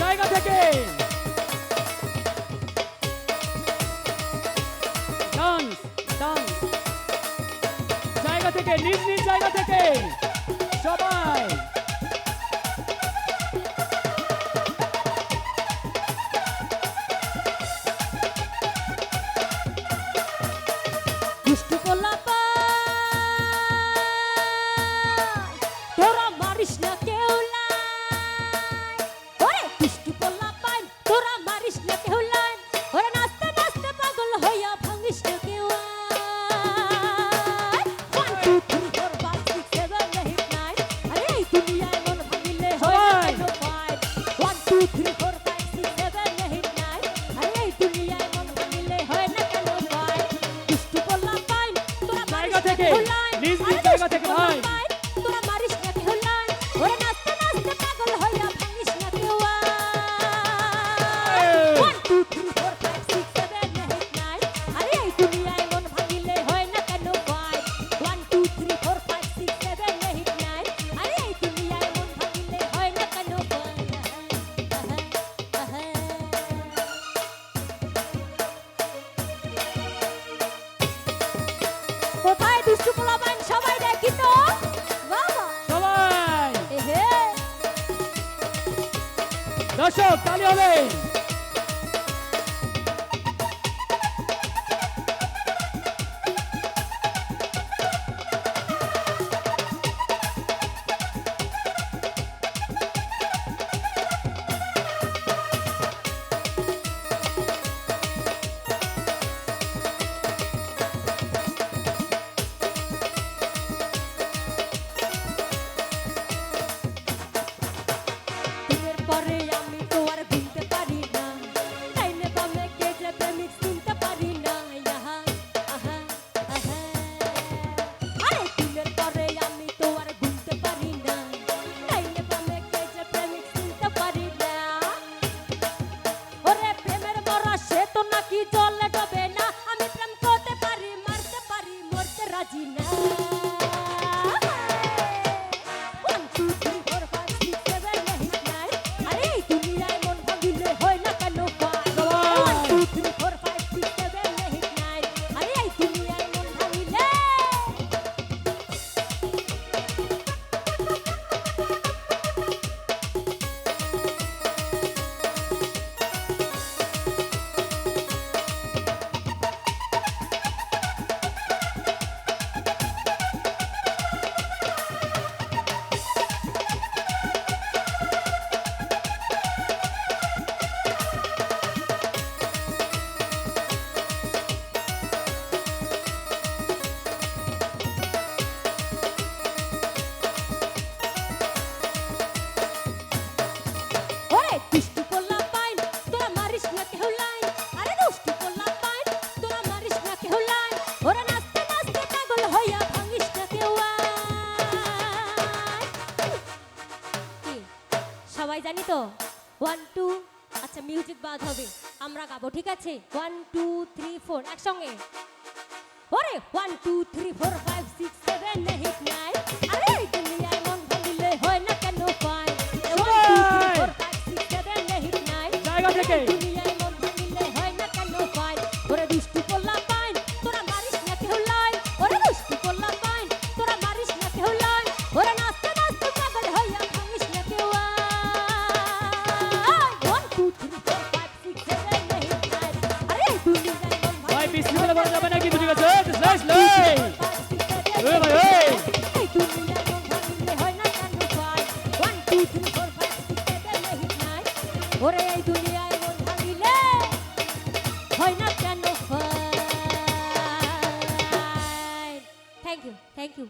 জায়গা থেকে। Dance dance. জায়গা থেকে নিজ নিজ জায়গা থেকে। সবাই। নিজ নিজ জায়গা থেকে ভাই। দুষ্টু পোলাবান সবাই দেখি তো। সবাই। দর্শক তালি হবে। পরে সবাই জানি তো? ওয়ান টু আচ্ছা মিউজিক বাদ হবে। আমরা গাবো ঠিক আছে? ওয়ান টু থ্রি ফোর একসঙ্গে। ওরে one two three four five six seven eight nine আরে তুমি nice, nice. Ơi mày ơi. ওরে এই দুনিয়ায় মন ভাঙিলে হয় না কেন থ্যাংক ইউ থ্যাংক ইউ